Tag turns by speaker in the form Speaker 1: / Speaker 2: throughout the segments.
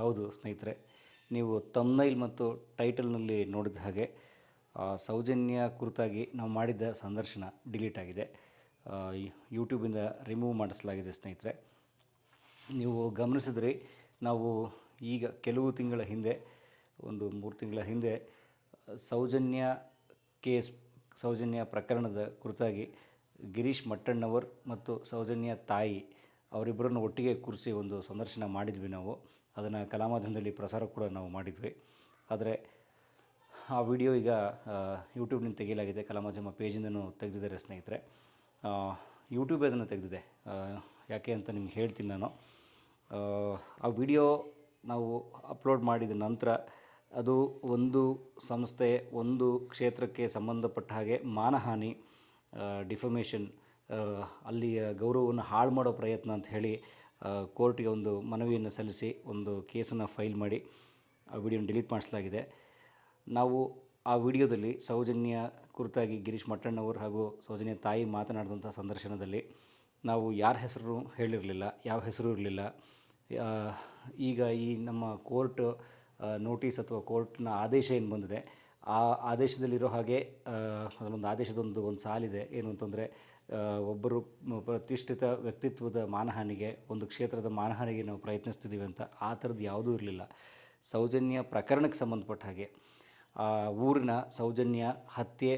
Speaker 1: ಹೌದು ಸ್ನೇಹಿತರೆ, ನೀವು ತಮ್ನೈಲ್ ಮತ್ತು ಟೈಟಲ್ನಲ್ಲಿ ನೋಡಿದ ಹಾಗೆ ಸೌಜನ್ಯ ಕುರಿತಾಗಿ ನಾವು ಮಾಡಿದ್ದ ಸಂದರ್ಶನ ಡಿಲೀಟ್ ಆಗಿದೆ. ಯೂಟ್ಯೂಬಿಂದ ರಿಮೂವ್ ಮಾಡಿಸಲಾಗಿದೆ ಸ್ನೇಹಿತರೆ. ನೀವು ಗಮನಿಸಿದ್ರಿ, ನಾವು ಈಗ ಕೆಲವು ತಿಂಗಳ ಹಿಂದೆ, ಒಂದು ಮೂರು ತಿಂಗಳ ಹಿಂದೆ, ಸೌಜನ್ಯ ಕೇಸ್ ಸೌಜನ್ಯ ಪ್ರಕರಣದ ಕುರಿತಾಗಿ ಗಿರೀಶ್ ಮಟ್ಟಣ್ಣವರ್ ಮತ್ತು ಸೌಜನ್ಯ ತಾಯಿ ಅವರಿಬ್ಬರನ್ನು ಒಟ್ಟಿಗೆ ಕೂರಿಸಿ ಒಂದು ಸಂದರ್ಶನ ಮಾಡಿದ್ವಿ ನಾವು. ಅದನ್ನು ಕಲಾಮಾಧ್ಯಮದಲ್ಲಿ ಪ್ರಸಾರ ಕೂಡ ನಾವು ಮಾಡಿದ್ವಿ. ಆದರೆ ಆ ವಿಡಿಯೋ ಈಗ ಯೂಟ್ಯೂಬ್ನಿಂದ ತೆಗೆಯಲಾಗಿದೆ. ಕಲಾಮಾಧ್ಯಮ ಪೇಜಿಂದನೂ ತೆಗೆದಿದ್ದಾರೆ ಸ್ನೇಹಿತರೆ. ಯೂಟ್ಯೂಬ್ ಅದನ್ನು ತೆಗೆದಿದೆ. ಯಾಕೆ ಅಂತ ನಿಮ್ಗೆ ಹೇಳ್ತೀನಿ ನಾನು. ಆ ವಿಡಿಯೋ ನಾವು ಅಪ್ಲೋಡ್ ಮಾಡಿದ ನಂತರ ಅದು ಒಂದು ಸಂಸ್ಥೆ, ಒಂದು ಕ್ಷೇತ್ರಕ್ಕೆ ಸಂಬಂಧಪಟ್ಟ ಹಾಗೆ ಮಾನಹಾನಿ ಡಿಫಮೇಷನ್ ಅಲ್ಲಿಯ ಗೌರವವನ್ನು ಹಾಳು ಮಾಡೋ ಪ್ರಯತ್ನ ಅಂತ ಹೇಳಿ ಕೋರ್ಟ್ಗೆ ಒಂದು ಮನವಿಯನ್ನು ಸಲ್ಲಿಸಿ ಒಂದು ಕೇಸನ್ನು ಫೈಲ್ ಮಾಡಿ ಆ ವಿಡಿಯೋನ ಡಿಲೀಟ್ ಮಾಡಿಸಲಾಗಿದೆ. ನಾವು ಆ ವಿಡಿಯೋದಲ್ಲಿ ಸೌಜನ್ಯ ಕುರಿತಾಗಿ ಗಿರೀಶ್ ಮಟ್ಟಣ್ಣವರು ಹಾಗೂ ಸೌಜನ್ಯ ತಾಯಿ ಮಾತನಾಡಿದಂಥ ಸಂದರ್ಶನದಲ್ಲಿ ನಾವು ಯಾರ ಹೆಸರು ಹೇಳಿರಲಿಲ್ಲ, ಯಾವ ಹೆಸರು ಇರಲಿಲ್ಲ. ಈಗ ಈ ನಮ್ಮ ಕೋರ್ಟ್ ನೋಟಿಸ್ ಅಥವಾ ಕೋರ್ಟ್ನ ಆದೇಶ ಏನು ಬಂದಿದೆ ಆ ಆದೇಶದಲ್ಲಿರೋ ಹಾಗೆ ಅದರೊಂದು ಆದೇಶದೊಂದು ಒಂದು ಸಾಲಿದೆ. ಏನು ಅಂತಂದರೆ ಒಬ್ಬರು ಪ್ರತಿಷ್ಠಿತ ವ್ಯಕ್ತಿತ್ವದ ಮಾನಹಾನಿಗೆ, ಒಂದು ಕ್ಷೇತ್ರದ ಮಾನಹಾನಿಗೆ ನಾವು ಪ್ರಯತ್ನಿಸ್ತಿದ್ದೀವಿ ಅಂತ ಆ ಥರದ್ದು ಯಾವುದೂ ಇರಲಿಲ್ಲ. ಸೌಜನ್ಯ ಪ್ರಕರಣಕ್ಕೆ ಸಂಬಂಧಪಟ್ಟ ಹಾಗೆ ಊರಿನ ಸೌಜನ್ಯ ಹತ್ಯೆ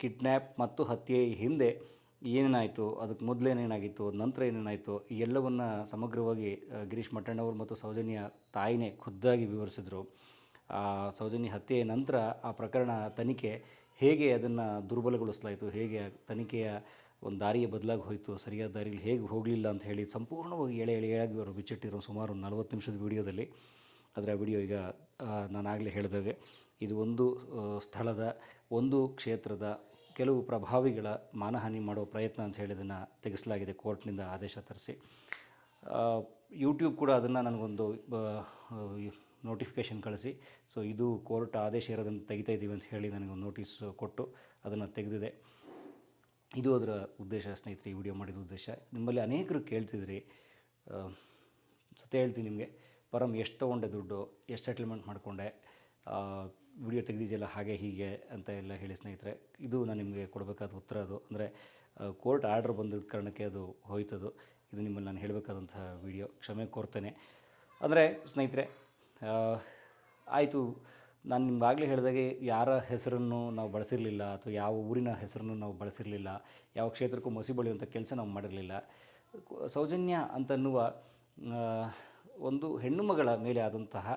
Speaker 1: ಕಿಡ್ನ್ಯಾಪ್ ಮತ್ತು ಹತ್ಯೆ ಹಿಂದೆ ಏನೇನಾಯಿತು, ಅದಕ್ಕೆ ಮೊದಲೇನೇನಾಗಿತ್ತು ನಂತರ ಏನೇನಾಯಿತು ಎಲ್ಲವನ್ನು ಸಮಗ್ರವಾಗಿ ಗಿರೀಶ್ ಮಟ್ಟಣ್ಣವರು ಮತ್ತು ಸೌಜನ್ಯ ತಾಯಿನೇ ಖುದ್ದಾಗಿ ವಿವರಿಸಿದರು. ಸೌಜನ್ಯ ಹತ್ಯೆಯ ನಂತರ ಆ ಪ್ರಕರಣ ತನಿಖೆ ಹೇಗೆ ಅದನ್ನು ದುರ್ಬಲಗೊಳಿಸಲಾಯಿತು, ಹೇಗೆ ಆ ತನಿಖೆಯ ಒಂದು ದಾರಿಯ ಬದಲಾಗಿ ಹೋಯಿತು, ಸರಿಯಾದ ದಾರಿಯಲ್ಲಿ ಹೇಗೆ ಹೋಗಲಿಲ್ಲ ಅಂತ ಹೇಳಿ ಸಂಪೂರ್ಣವಾಗಿ ಎಳೆ ಎಳೆಯಾಗಿ ಅವರು ಬಿಚ್ಚಿಟ್ಟಿರೋ ಸುಮಾರು ನಲವತ್ತು ನಿಮಿಷದ ವಿಡಿಯೋದಲ್ಲಿ. ಅದರ ವಿಡಿಯೋ ಈಗ ನಾನು ಆಗಲೇ ಹೇಳಿದಾಗೆ, ಇದು ಒಂದು ಸ್ಥಳದ, ಒಂದು ಕ್ಷೇತ್ರದ ಕೆಲವು ಪ್ರಭಾವಿಗಳ ಮಾನಹಾನಿ ಮಾಡೋ ಪ್ರಯತ್ನ ಅಂತ ಹೇಳಿ ಅದನ್ನು ತೆಗೆಸಲಾಗಿದೆ, ಕೋರ್ಟ್ನಿಂದ ಆದೇಶ ತರಿಸಿ. ಯೂಟ್ಯೂಬ್ ಕೂಡ ಅದನ್ನು ನನಗೊಂದು ನೋಟಿಫಿಕೇಷನ್ ಕಳಿಸಿ. ಸೊ ಇದು ಕೋರ್ಟ್ ಆದೇಶ ಇರೋದನ್ನು ತೆಗಿತಾ ಇದ್ದೀವಿ ಅಂತ ಹೇಳಿ ನನಗೆ ನೋಟಿಸ್ ಕೊಟ್ಟು ಅದನ್ನು ತೆಗೆದಿದೆ. ಇದು ಅದರ ಉದ್ದೇಶ ಸ್ನೇಹಿತರೆ, ಈ ವಿಡಿಯೋ ಮಾಡಿದ ಉದ್ದೇಶ. ನಿಮ್ಮಲ್ಲಿ ಅನೇಕರು ಕೇಳ್ತಿದ್ರಿ. ಸತ್ಯ ಹೇಳ್ತೀನಿ ನಿಮಗೆ. ಪರಮ್ ಎಷ್ಟು ತೊಗೊಂಡೆ ದುಡ್ಡು, ಎಷ್ಟು ಸೆಟಲ್ಮೆಂಟ್ ಮಾಡಿಕೊಂಡೆ ವಿಡಿಯೋ ತೆಗೆದಿದೆಯಲ್ಲ ಹಾಗೆ ಹೀಗೆ ಅಂತ ಎಲ್ಲ ಹೇಳಿ ಸ್ನೇಹಿತರೆ. ಇದು ನಾನು ನಿಮಗೆ ಕೊಡಬೇಕಾದ ಉತ್ತರ ಅದು. ಅಂದರೆ ಕೋರ್ಟ್ ಆರ್ಡ್ರ್ ಬಂದಿದ್ದ ಕಾರಣಕ್ಕೆ ಅದು ಹೋಯ್ತದು. ಇದು ನಿಮ್ಮಲ್ಲಿ ನಾನು ಹೇಳಬೇಕಾದಂತಹ ವಿಡಿಯೋ ಕ್ಷಮೆ ಕೋರ್ತೇನೆ. ಅಂದರೆ, ಸ್ನೇಹಿತರೆ ಆಯಿತು, ನಾನು ನಿಮ್ಗಾಗಲೇ ಹೇಳಿದಾಗೆ ಯಾರ ಹೆಸರನ್ನು ನಾವು ಬಳಸಿರಲಿಲ್ಲ ಅಥವಾ ಯಾವ ಊರಿನ ಹೆಸರನ್ನು ನಾವು ಬಳಸಿರಲಿಲ್ಲ, ಯಾವ ಕ್ಷೇತ್ರಕ್ಕೂ ಮಸಿ ಬಳಿಯುವಂಥ ಕೆಲಸ ನಾವು ಮಾಡಿರಲಿಲ್ಲ. ಸೌಜನ್ಯ ಅಂತನ್ನುವ ಒಂದು ಹೆಣ್ಣು ಮಗಳ ಮೇಲೆ ಆದಂತಹ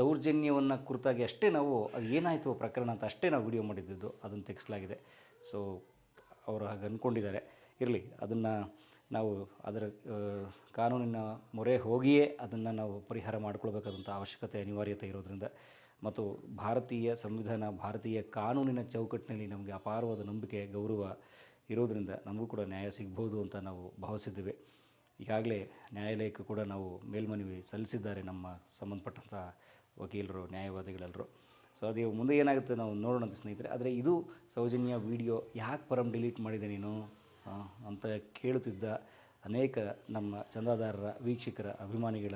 Speaker 1: ದೌರ್ಜನ್ಯವನ್ನು ಕುರಿತಾಗಿ ಅಷ್ಟೇ ನಾವು ಅದು ಏನಾಯಿತು ಪ್ರಕರಣ ಅಂತ ಅಷ್ಟೇ ನಾವು ವಿಡಿಯೋ ಮಾಡಿದ್ದು, ಅದನ್ನು ತೆಗೆಸಲಾಗಿದೆ. ಸೊ ಅವರು ಹಾಗೆ ಅಂದ್ಕೊಂಡಿದ್ದಾರೆ ಇರಲಿ, ಅದನ್ನು ನಾವು ಅದರ ಕಾನೂನಿನ ಮೊರೆ ಹೋಗಿಯೇ ಅದನ್ನು ನಾವು ಪರಿಹಾರ ಮಾಡಿಕೊಳ್ಬೇಕಾದಂಥ ಅವಶ್ಯಕತೆ ಅನಿವಾರ್ಯತೆ ಇರೋದ್ರಿಂದ ಮತ್ತು ಭಾರತೀಯ ಸಂವಿಧಾನ, ಭಾರತೀಯ ಕಾನೂನಿನ ಚೌಕಟ್ಟಿನಲ್ಲಿ ನಮಗೆ ಅಪಾರವಾದ ನಂಬಿಕೆ, ಗೌರವ ಇರೋದರಿಂದ ನಮಗೂ ಕೂಡ ನ್ಯಾಯ ಸಿಗ್ಬೋದು ಅಂತ ನಾವು ಭಾವಿಸಿದ್ದೇವೆ. ಈಗಾಗಲೇ ನ್ಯಾಯಾಲಯಕ್ಕೂ ಕೂಡ ನಾವು ಮೇಲ್ಮನವಿ ಸಲ್ಲಿಸಿದ್ದಾರೆ ನಮ್ಮ ಸಂಬಂಧಪಟ್ಟಂಥ ವಕೀಲರು, ನ್ಯಾಯವಾದಿಗಳೆಲ್ಲರೂ. ಸೊ, ಅದೇ ಮುಂದೆ ಏನಾಗುತ್ತೆ ನಾವು ನೋಡೋಣ ಸ್ನೇಹಿತರೆ. ಆದರೆ ಇದು ಸೌಜನ್ಯ ವಿಡಿಯೋ. ಯಾಕೆ ಪರಂ ಡಿಲೀಟ್ ಮಾಡಿದೆ ನೀನು? ಅಂತ ಕೇಳುತ್ತಿದ್ದ ಅನೇಕ ನಮ್ಮ ಚಂದಾದಾರರ ವೀಕ್ಷಕರ ಅಭಿಮಾನಿಗಳ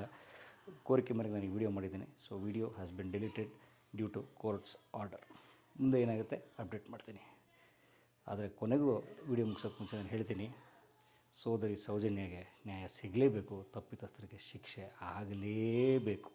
Speaker 1: ಕೋರಿಕೆ ಮೇರೆಗೆ ನಾನು ವಿಡಿಯೋ ಮಾಡಿದ್ದೀನಿ. So video has been deleted due to court's order ಮುಂದೆ ಏನಾಗುತ್ತೆ ಅಪ್ಡೇಟ್ ಮಾಡ್ತೀನಿ. ಆದರೆ ಕೊನೆಗೂ ವಿಡಿಯೋ ಮುಗಿಸೋಕ್ಕೆ ಮುಂಚೆ ನಾನು ಹೇಳ್ತೀನಿ, ಸೋದರಿ ಸೌಜನ್ಯಗೆ ನ್ಯಾಯ ಸಿಗಲೇಬೇಕು, ತಪ್ಪಿತಸ್ಥರಿಗೆ ಶಿಕ್ಷೆ ಆಗಲೇಬೇಕು.